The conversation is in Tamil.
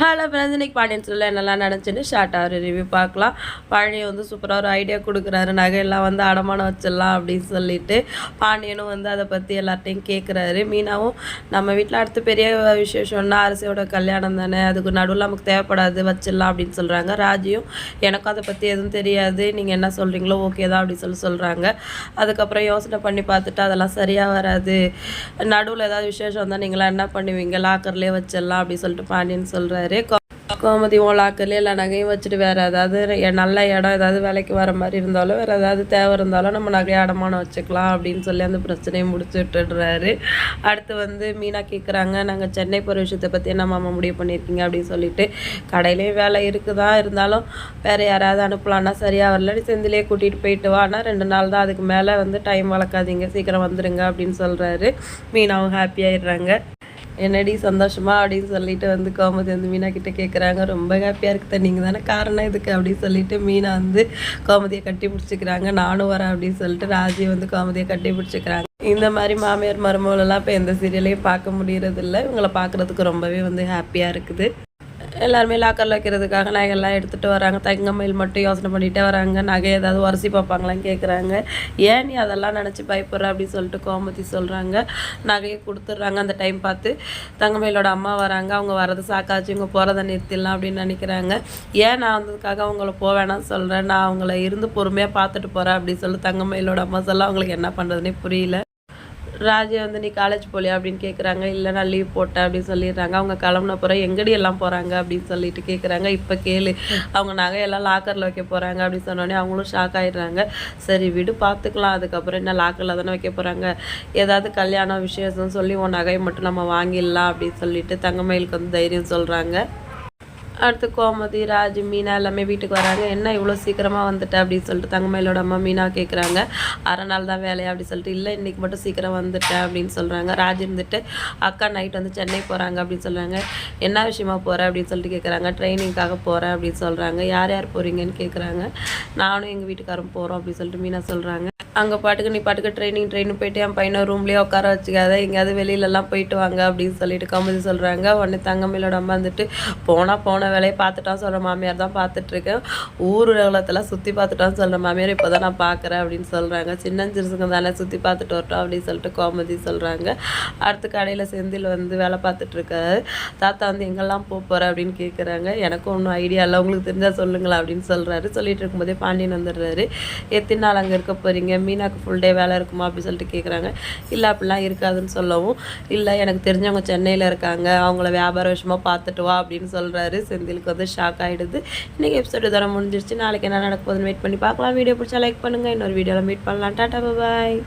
ஹலோ ஃப்ரெண்ட்ஸ் இன்னைக்கு பாண்டியன் சொல்ல என்னெல்லாம் நினச்சின்னு ஷார்ட்டாக ஒரு ரிவ்யூ பார்க்கலாம். பழனி வந்து சூப்பராக ஒரு ஐடியா கொடுக்குறாரு. நகையெல்லாம் வந்து அடமானம் வச்சிடலாம் அப்படின்னு சொல்லிட்டு பாண்டியனும் வந்து அதை பற்றி எல்லார்ட்டையும் கேட்குறாரு மீனாவும் நம்ம வீட்டில் அடுத்து பெரிய விசேஷம்னா அரசியோட கல்யாணம் தானே அதுக்கு நடுவில் நமக்கு தேவைப்படாது வச்சிடலாம் அப்படின்னு சொல்கிறாங்க ராஜியும் எனக்கும் அதை பற்றி எதுவும் தெரியாது. நீங்கள் என்ன சொல்கிறீங்களோ ஓகே தான் அப்படின்னு சொல்லி சொல்கிறாங்க அதுக்கப்புறம் யோசனை பண்ணி பார்த்துட்டு அதெல்லாம் சரியாக வராது. நடுவில் ஏதாவது விசேஷம் வந்தால் நீங்களாம் என்ன பண்ணுவீங்க? லாக்கர்லேயே வச்சிடலாம் அப்படின்னு சொல்லிட்டு பாண்டியன் சொல்கிறாரு கோமதி ஓலாக்கல் எல்லா நகையும் வச்சுட்டு வேறு ஏதாவது நல்ல இடம் ஏதாவது வேலைக்கு வர மாதிரி இருந்தாலும் வேறு ஏதாவது தேவை இருந்தாலும் நம்ம நகையை அடமானம் வச்சுக்கலாம் அப்படின்னு சொல்லி அந்த பிரச்சனையை முடிச்சு விட்டுடுறாரு. அடுத்து வந்து மீனா கேட்குறாங்க நாங்கள் சென்னை போகிற விஷயத்தை பற்றி என்ன மாமா முடிவு பண்ணியிருக்கீங்க? அப்படின்னு சொல்லிட்டு கடையிலேயும் வேலை இருக்குதா? இருந்தாலும் வேறு யாராவது அனுப்பலான்னா சரியாக வரல நீ செந்திலே கூட்டிகிட்டு போயிட்டு வா. ஆனால் ரெண்டு நாள் தான் அதுக்கு மேலே வந்து டைம் வளர்க்காதீங்க. சீக்கிரம் வந்துடுங்க அப்படின்னு சொல்கிறாரு மீனாவும் ஹாப்பியாகிடுறாங்க என்னடி சந்தோஷமா அப்படின்னு சொல்லிட்டு வந்து கோமதி வந்து மீனா கிட்ட கேட்குறாங்க ரொம்ப ஹாப்பியாக இருக்குது. நீங்கள் தானே காரணம் இதுக்கு அப்படின்னு சொல்லிட்டு மீனா வந்து கோமதியை கட்டி பிடிச்சிக்கிறாங்க. நானும் வரேன் அப்படின்னு சொல்லிட்டு ராஜி வந்து கோமதியை கட்டி பிடிச்சிக்கிறாங்க. இந்த மாதிரி மாமியார் மருமகளெல்லாம் இப்போ எந்த சீரியலையும் பார்க்க முடியறதில்ல. இவங்களை பார்க்குறதுக்கு ரொம்பவே வந்து ஹாப்பியாக இருக்குது. எல்லாருமே லாக்கரில் வைக்கிறதுக்காக நகையெல்லாம் எடுத்துகிட்டு வராங்க. தங்கமயில் மட்டும் யோசனை பண்ணிகிட்டே வராங்க. நகை ஏதாவது உரசி பார்ப்பாங்களான்னு கேட்குறாங்க ஏன் நீ அதெல்லாம் நினச்சி பயப்படுற அப்படின்னு சொல்லிட்டு கோமதி சொல்கிறாங்க நகையை கொடுத்துட்றாங்க. அந்த டைம் பார்த்து தங்கமயிலோட அம்மா வராங்க. அவங்க வரது சாக்காச்சு இவங்க போகிறத நிறுத்திடலாம் அப்படின்னு நினைக்கிறாங்க. ஏன் நான் வந்ததுக்காக அவங்கள போக வேணாம்னு சொல்கிறேன் நான் அவங்கள இருந்து பொறுமையாக பார்த்துட்டு போகிறேன் அப்படின்னு சொல்லி தங்கமயிலோட அம்மா சொல்ல அவங்களுக்கு என்ன பண்ணுறதுனே புரியல. ராஜி வந்து நீ காலேஜ் போலியா? அப்படின்னு கேட்குறாங்க இல்லை நான் லீவ் போட்டேன் அப்படின்னு சொல்லிடுறாங்க. அவங்க கிளம்புன பிறகு எங்கடி எல்லாம் போகிறாங்க அப்படின்னு சொல்லிட்டு கேட்குறாங்க இப்போ கேளு. அவங்க நகையெல்லாம் லாக்கரில் வைக்க போகிறாங்க அப்படின்னு சொன்னோடனே அவங்களும் ஷாக் ஆகிடுறாங்க சரி விடு பார்த்துக்கலாம் அதுக்கப்புறம் என்ன லாக்கரில் தானே வைக்க போகிறாங்க ஏதாவது கல்யாணம் விசேஷம் சொல்லி உன் நகையை மட்டும் நம்ம வாங்கிடலாம் அப்படின்னு சொல்லிட்டு தங்கமயிலுக்கு வந்து தைரியம் சொல்கிறாங்க அடுத்து கோமதி ராஜ் மீனா எல்லாமே வீட்டுக்கு வராங்க. என்ன இவ்வளோ சீக்கிரமாக வந்துட்ட அப்படின்னு சொல்லிட்டு தங்கமயிலோட அம்மா மீனா கேட்குறாங்க அரை நாள் தான் வேலையா அப்படின்னு சொல்லிட்டு இல்லை இன்றைக்கி மட்டும் சீக்கிரம் வந்துட்டேன் அப்படின்னு சொல்கிறாங்க ராஜ் இருந்துட்டு அக்கா நைட் வந்து சென்னை போகிறாங்க அப்படின்னு சொல்கிறாங்க என்ன விஷயமா போகிற அப்படின்னு சொல்லிட்டு கேட்குறாங்க ட்ரைனிங்காக போகிறேன் அப்படின்னு சொல்கிறாங்க யார் யார் போகிறீங்கன்னு கேட்குறாங்க நானும் எங்கள் வீட்டுக்காரரும் போகிறோம் அப்படின்னு சொல்லிட்டு மீனா சொல்கிறாங்க அங்கே பாட்டுக்கு நீ பாட்டுக்கு ட்ரைனிங் ட்ரெயின் போயிட்டு என் பையனை ரூம்லேயே உட்கார வச்சுக்காத. எங்கேயாவது வெளியிலலாம் போயிட்டு வாங்க அப்படின்னு சொல்லிட்டு கமதி சொல்கிறாங்க உடனே தங்கமயிலோட அம்மா வந்துட்டு போனால் போன வேலையை பார்த்துட்டான் சொல்கிற மாமியார் தான் பார்த்துட்ருக்கேன் ஊர் உலகத்தெல்லாம் சுற்றி பார்த்துட்டான்னு சொல்கிற மாமியார் இப்போ தான் நான் பார்க்குறேன் அப்படின்னு சொல்கிறாங்க சின்னஞ்சிறுசுங்க தானே சுற்றி பார்த்துட்டு வரட்டும் அப்படின்னு சொல்லிட்டு கோமதி சொல்கிறாங்க அடுத்து கடையில் செந்தில் வந்து வேலை பார்த்துட்ருக்காரு தாத்தா வந்து எங்கெல்லாம் போக போகிற அப்படின்னு கேட்குறாங்க எனக்கும் ஒன்றும் ஐடியா இல்லை. உங்களுக்கு தெரிஞ்சால் சொல்லுங்களா அப்படின்னு சொல்கிறாரு சொல்லிட்டு இருக்கும்போதே பாண்டியன் வந்துடுறாரு. எத்தனை நாள் அங்கே இருக்க போகிறீங்க மீனாக்கு ஃபுல் டே வேலை இருக்குமா அப்படின்னு சொல்லிட்டு கேட்குறாங்க இல்லை அப்படிலாம் இருக்காதுன்னு சொல்லவும். இல்லை எனக்கு தெரிஞ்சவங்க சென்னையில் இருக்காங்க. அவங்கள வியாபார விஷயமா பார்த்துட்டு வா அப்படின்னு சொல்கிறாரு எங்களுக்கு வந்து ஷாக் ஆகிடுது இன்றைக்கி எபிசோடு தரம் முடிஞ்சிருச்சு. நாளைக்கு என்ன நடக்க போகுதுன்னு வெயிட் பண்ணி பார்க்கலாம். வீடியோ பிடிச்சா லைக் பண்ணுங்கள் இன்னொரு வீடியோவில் மீட் பண்ணலாம். டாட்டா பாய்